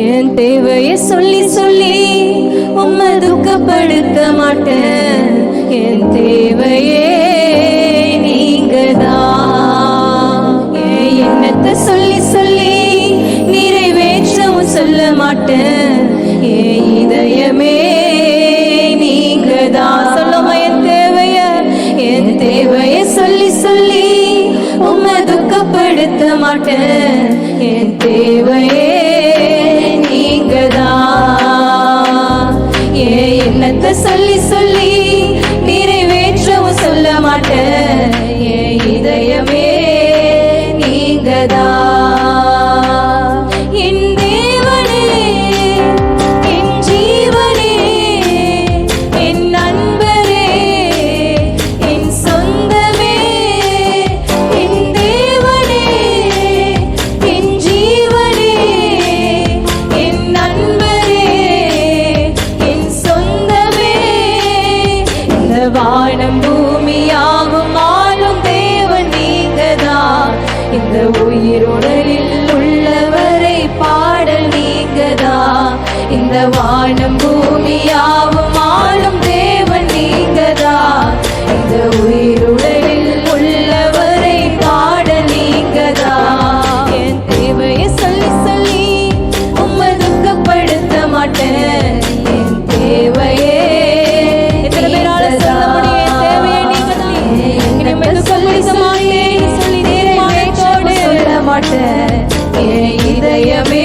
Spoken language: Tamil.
என் தேவைய சொல்லி சொல்லி உம்மை துக்கப்படுத்த மாட்டேன். என் தேவையே நீங்கதான் என் எண்ணத்தை சொல்லி சொல்லி நிறைவேற்றவும் சொல்ல மாட்டேன். என் இதயமே நீங்கதான் சொல்லுமா என் தேவைய என் தேவைய சொல்லி சொல்லி உம்மை துக்கப்படுத்த மாட்டேன். என் தேவையே என் எண்ணத்தை சொல்லி சொல்லி வானம் பூமியாகும் ஆளும் தேவன் நீங்கதான் இந்த உயிருடலில் உள்ளவரை பாடல் நீங்கதான் இந்த வானம் பூமியாகும் சொல்ல மாட்டேன் என் இதயமே